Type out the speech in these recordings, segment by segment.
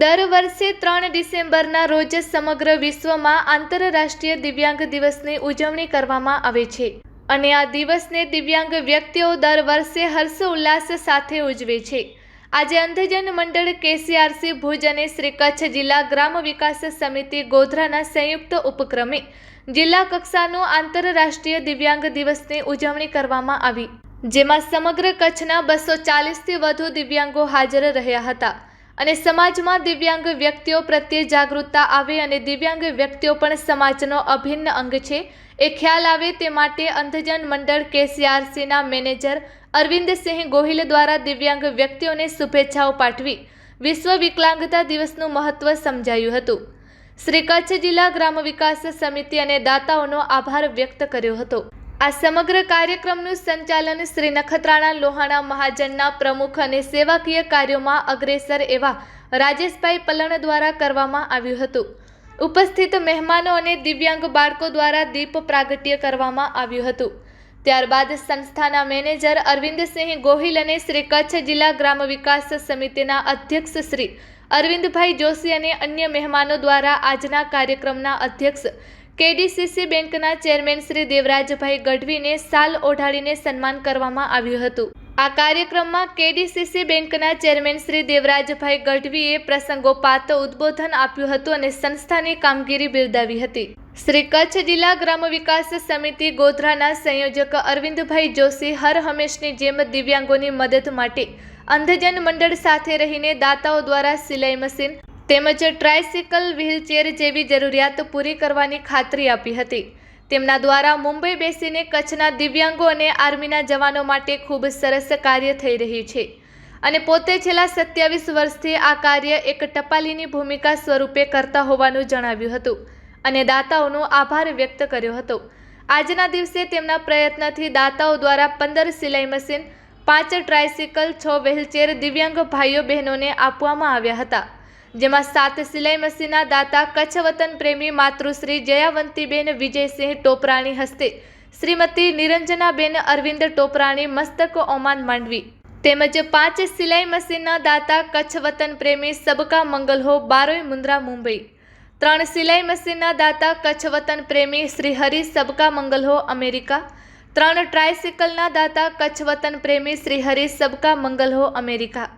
દર વર્ષે ત્રણ ડિસેમ્બરના રોજ સમગ્ર વિશ્વમાં આંતરરાષ્ટ્રીય દિવ્યાંગ દિવસની ઉજવણી કરવામાં આવે છે. અને આ દિવસને દિવ્યાંગ વ્યક્તિઓ દર વર્ષે હર્ષ ઉલ્લાસ સાથે ઉજવે છે. આજે અંધજન મંડળ કેસીઆરસી ભુજ અને શ્રી કચ્છ જિલ્લા ગ્રામ વિકાસ સમિતિ ગોધરાના સંયુક્ત ઉપક્રમે જિલ્લા કક્ષાનો આંતરરાષ્ટ્રીય દિવ્યાંગ દિવસની ઉજવણી કરવામાં આવી. જેમાં સમગ્ર કચ્છના બસો ચાલીસથી વધુ દિવ્યાંગો હાજર રહ્યા હતા. અને સમાજમાં દિવ્યાંગ વ્યક્તિઓ પ્રત્યે જાગૃતતા આવે અને દિવ્યાંગ વ્યક્તિઓ પણ સમાજનો અભિન્ન અંગ છે. એ ખ્યાલ આવે તે માટે અંધજન મંડળ કેસીઆરસીના મેનેજર અરવિંદસિંહ ગોહિલ દ્વારા દિવ્યાંગ વ્યક્તિઓને શુભેચ્છાઓ પાઠવી વિશ્વ વિકલાંગતા દિવસનું મહત્વ સમજાયું હતું. શ્રી કચ્છ જિલ્લા ગ્રામ વિકાસ સમિતિ અને દાતાઓનો આભાર વ્યક્ત કર્યો હતો. આ સમગ્ર કાર્યક્રમનું સંચાલન શ્રી નખત્રાણા લોહાણા મહાજનના પ્રમુખ અને સેવાકીય કાર્યોમાં અગ્રેસર એવા રાજેશભાઈ પલણ દ્વારા કરવામાં આવ્યું હતું. ઉપસ્થિત મહેમાનો અને દિવ્યાંગ બાળકો દ્વારા દીપ પ્રાગટ્ય કરવામાં આવ્યું હતું. ત્યારબાદ સંસ્થાના મેનેજર અરવિંદસિંહ ગોહિલ અને શ્રી કચ્છ જિલ્લા ગ્રામ વિકાસ સમિતિના અધ્યક્ષ શ્રી અરવિંદભાઈ જોશી અને અન્ય મહેમાનો દ્વારા આજના કાર્યક્રમના અધ્યક્ષ કેડીસીસી બેંકના ચેરમેન શ્રી દેવરાજભાઈ ગઢવીને સાલ ઓઢાડીને સન્માન કરવામાં આવ્યું હતું. આ કાર્યક્રમમાં કેડીસીસી બેંકના ચેરમેન શ્રી દેવરાજભાઈ ગઢવીએ પ્રસંગોપાત ઉદ્બોધન આપ્યું હતું અને સંસ્થાની કામગીરી બિરદાવી હતી. શ્રી કચ્છ જિલ્લા ગ્રામ વિકાસ સમિતિ ગોધરાના સંયોજક અરવિંદભાઈ જોશી હર હંમેશની જેમ દિવ્યાંગોની મદદ માટે અંધજન મંડળ સાથે રહીને દાતાઓ દ્વારા સિલાઈ મશીન તેમજ ટ્રાયસિકલ વ્હીલચેર જેવી જરૂરિયાત પૂરી કરવાની ખાતરી આપી હતી. તેમના દ્વારા મુંબઈ બેસીને કચ્છના દિવ્યાંગો અને આર્મીના જવાનો માટે ખૂબ સરસ કાર્ય થઈ રહ્યું છે. અને પોતે છેલ્લા સત્યાવીસ વર્ષથી આ કાર્ય એક ટપાલીની ભૂમિકા સ્વરૂપે કરતા હોવાનું જણાવ્યું હતું અને દાતાઓનો આભાર વ્યક્ત કર્યો હતો. આજના દિવસે તેમના પ્રયત્નથી દાતાઓ દ્વારા પંદર સિલાઈ મશીન, પાંચ ટ્રાયસિકલ, છ વ્હીલચેર દિવ્યાંગ ભાઈઓ બહેનોને આપવામાં આવ્યા હતા. જેમાં સાત સિલાઈ મશીનના દાતા કચ્છ વતન પ્રેમી માતૃશ્રી જયાવંતીબેન વિજયસિંહ ટોપરાણી હસ્તે. શ્રીમતી નિરંજનાબેન અરવિંદ ટોપરાણી મસ્તક ઓમાન માંડવી. તેમજ પાંચ સિલાઈ મશીનના દાતા કચ્છ વતન પ્રેમી સબકા મંગલ હો બારોય મુન્દ્રા, મુંબઈ. ત્રણ સિલાઈ મશીનના દાતા કચ્છ વતન પ્રેમી શ્રી હરિ સબકા મંગલ હો, અમેરિકા. ત્રણ ટ્રાયસિકલના દાતા કચ્છ વતન પ્રેમી શ્રી સબકા મંગલ હો, અમેરિકા.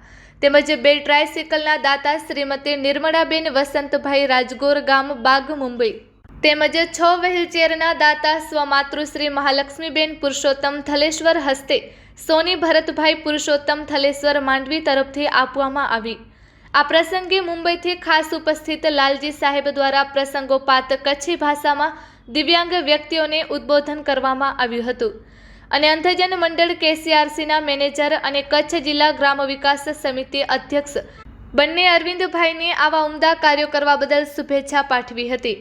તેમજ બે ટ્રાયસિકલના દાતા શ્રીમતી નિર્મળાબેન વસંતભાઈ રાજગોર ગામ બાગ મુંબઈ. તેમજ છ વ્હીલચેરના દાતા સ્વમાતૃશ્રી મહાલક્ષ્મીબેન પુરુષોત્તમ થલેશ્વર હસ્તે સોની ભરતભાઈ પુરુષોત્તમ થલેશ્વર માંડવી તરફથી આપવામાં આવી. આ પ્રસંગે મુંબઈથી ખાસ ઉપસ્થિત લાલજી સાહેબ દ્વારા પ્રસંગોપાત કચ્છી ભાષામાં દિવ્યાંગ વ્યક્તિઓને ઉદ્બોધન કરવામાં આવ્યું હતું. અને અંધજન મંડળ કેસીઆરસીના મેનેજર અને કચ્છ જિલ્લા ગ્રામ વિકાસ સમિતિ અધ્યક્ષ બંને અરવિંદભાઈને આવા ઉમદા કાર્યો કરવા બદલ શુભેચ્છા પાઠવી હતી.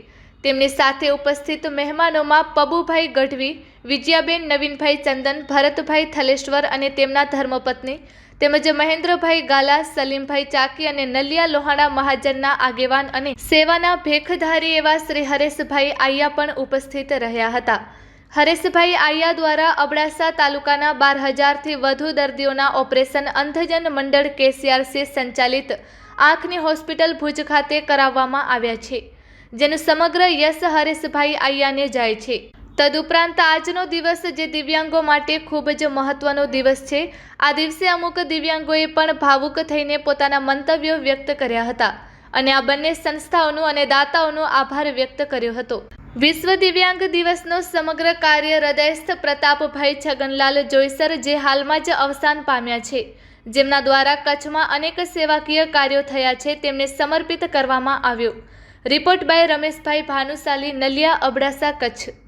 તેમની સાથે ઉપસ્થિત મહેમાનોમાં પબુભાઈ ગઢવી, વિજયાબેન નવીનભાઈ ચંદન, ભરતભાઈ થલેશ્વર અને તેમના ધર્મપત્ની તેમજ મહેન્દ્રભાઈ ગાલા, સલીમભાઈ ચાકી અને નલિયા લોહાણા મહાજનના આગેવાન અને સેવાના ભેખધારી એવા શ્રી હરેશભાઈ આયા પણ ઉપસ્થિત રહ્યા હતા. હરેશભાઈ આయ్યા દ્વારા અબડાસા તાલુકાના બાર હજારથી વધુ દર્દીઓના ઓપરેશન અંધજન મંડળ કેસીઆરસી સંચાલિત આંખની હોસ્પિટલ ભુજ ખાતે કરાવવામાં આવ્યા છે, જેનું સમગ્ર યશ હરેશભાઈ આయ్યાને જાય છે. તદુપરાંત આજનો દિવસ જે દિવ્યાંગો માટે ખૂબ જ મહત્વનો દિવસ છે, આ દિવસે અમુક દિવ્યાંગોએ પણ ભાવુક થઈને પોતાના મંતવ્યો વ્યક્ત કર્યા હતા અને આ બંને સંસ્થાઓનો અને દાતાઓનો આભાર વ્યક્ત કર્યો હતો. વિશ્વ દિવ્યાંગ દિવસનો સમગ્ર કાર્ય હૃદયસ્થ પ્રતાપભાઈ છગનલાલ જોઈસર જે હાલમાં જ અવસાન પામ્યા છે. જેમના દ્વારા કચ્છમાં અનેક સેવાકીય કાર્યો થયા છે તેમને સમર્પિત કરવામાં આવ્યો. Report by Rameshbhai Bhanushali, Naliya Abdasa, Kutch.